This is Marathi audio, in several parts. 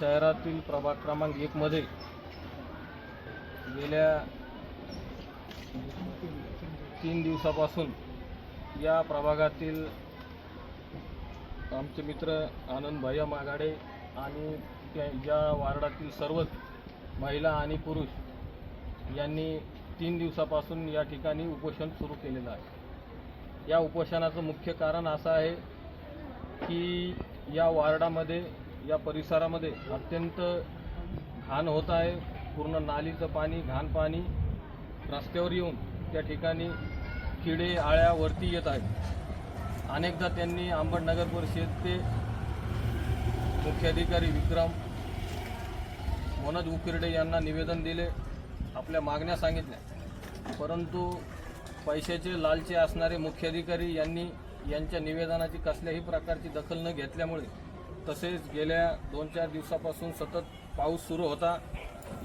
शहरातील प्रभाग क्रमांक एकमध्ये गेल्या तीन दिवसापासून या प्रभागातील आमचे मित्र आनंद भैया मागाडे आणि त्या या वार्डातील सर्वच महिला आणि पुरुष यांनी तीन दिवसापासून या ठिकाणी उपोषण सुरू केलेलं आहे. या उपोषणाचं मुख्य कारण असं आहे की या वार्डामध्ये या परिसरामध्ये अत्यंत घाण होत आहे. पूर्ण नालीचं पाणी घाण पाणी रस्त्यावर येऊन त्या ठिकाणी किडे आळ्या वरती येत आहेत. अनेकदा त्यांनी आंबड नगर परिषदचे मुख्याधिकारी विक्रम मनोज उकिरडे यांना निवेदन दिले आपल्या मागण्या सांगितल्या. परंतु पैशाचे लालचे असणारे मुख्याधिकारी यांनी यांच्या निवेदनाची कसल्याही प्रकारची दखल न घेतल्यामुळे तसेच गेल्या दोन चार दिवसापासून सतत पाऊस सुरू होता.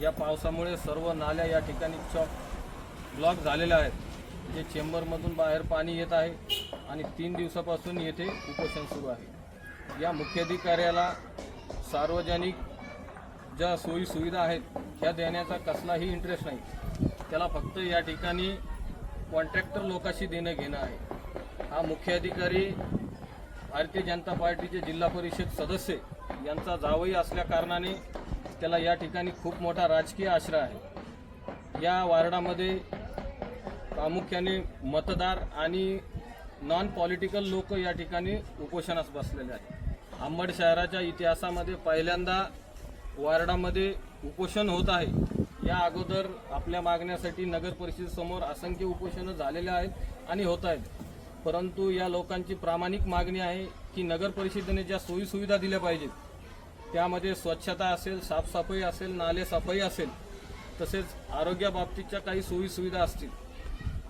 या पावसामुळे सर्व नाल्या या ठिकाणी चॉक ब्लॉक झालेल्या आहेत. जे चेंबरमधून बाहेर पाणी येत आहे आणि तीन दिवसापासून येथे उपोषण सुरू आहे. या मुख्याधिकाऱ्याला सार्वजनिक ज्या सोयीसुविधा आहेत ह्या देण्याचा कसलाही इंटरेस्ट नाही. त्याला फक्त या ठिकाणी कॉन्ट्रॅक्टर लोकांशी देणं घेणं आहे. हा मुख्याधिकारी भारतीय जनता पार्टीचे जिल्हा परिषद सदस्य यांचा जावई असल्या कारणाने त्याला या ठिकाणी खूप मोठा राजकीय आश्रय आहे. या वार्डामध्ये प्रामुख्याने मतदार आणि नॉन पॉलिटिकल लोक या ठिकाणी उपोषणास बसलेले आहेत. आंबड शहराच्या इतिहासामध्ये पहिल्यांदा वार्डामध्ये उपोषण होत आहे. या अगोदर आपल्या मागण्यासाठी नगर परिषदेसमोर असंख्य उपोषणं झालेले आहेत आणि होत आहेत. परंतु या लोकांची प्रामाणिक मागणी आहे की नगर परिषदेने ज्या सोयीसुविधा दिल्या पाहिजेत त्यामध्ये स्वच्छता असेल साफसफाई असेल नाले सफाई असेल तसेच आरोग्याबाबतीच्या काही सोयीसुविधा असतील.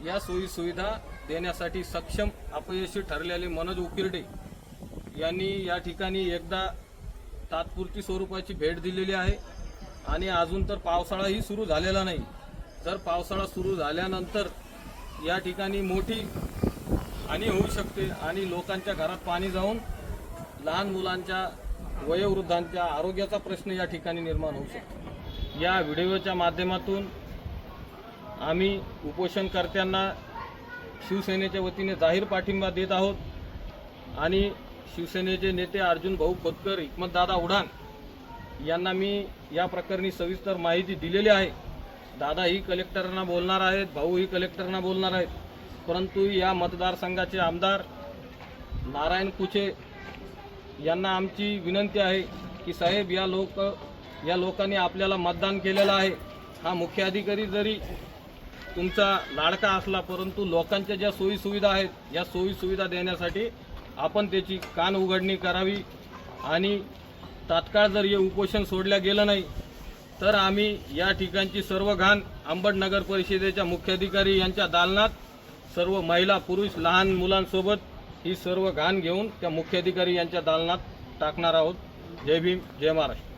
या सोयीसुविधा देण्यासाठी सक्षम अपयशी ठरलेले मनोज उकिरडे यांनी या ठिकाणी एकदा तात्पुरती स्वरूपाची भेट दिलेली आहे आणि अजून तर पावसाळाही सुरू झालेला नाही. जर पावसाळा सुरू झाल्यानंतर या ठिकाणी मोठी हानी होऊ शकते. आणि लोकांच्या घरात पाणी जाऊन लहान मुलांच्या वयोवृद्धांच्या आरोग्याचा प्रश्न या ठिकाणी निर्माण होऊ शकतो. या व्हिडिओच्या माध्यमातून आम्ही उपोषणकर्त्यांना शिवसेनेच्या वतीने जाहीर पाठिंबा देत आहोत. आणि शिवसेनेचे नेते अर्जुन भाऊ खोतकर हिकमतदादा उडान यांना मी या प्रकरणी सविस्तर माहिती दिलेली आहे. दादाही कलेक्टरांना बोलणार आहेत भाऊही कलेक्टरांना बोलणार आहेत. परंतु या मतदारसंघाचे आमदार नारायण कुचे यांना आमची विनंती आहे की साहेब या लोक या लोकांनी आपल्याला मतदान केलेलं आहे. हा मुख्य अधिकारी जरी तुमचा लाडका असला परंतु लोकांच्या ज्या सोयीसुविधा आहेत या सोयीसुविधा देण्यासाठी आपण त्याची कान उघडणी करावी आणि तात्काळ जर हे उपोषण सोडल्या गेलं नाही तर आम्ही या ठिकाणची सर्व घाण अंबड नगर परिषदेच्या मुख्याधिकारी यांच्या दालनात सर्व महिला पुरुष लहान मुलांसोबत ही सर्व घाण घेऊन त्या मुख्याधिकारी यांच्या दालनात टाकणार आहोत. जय भीम जय महाराष्ट्र.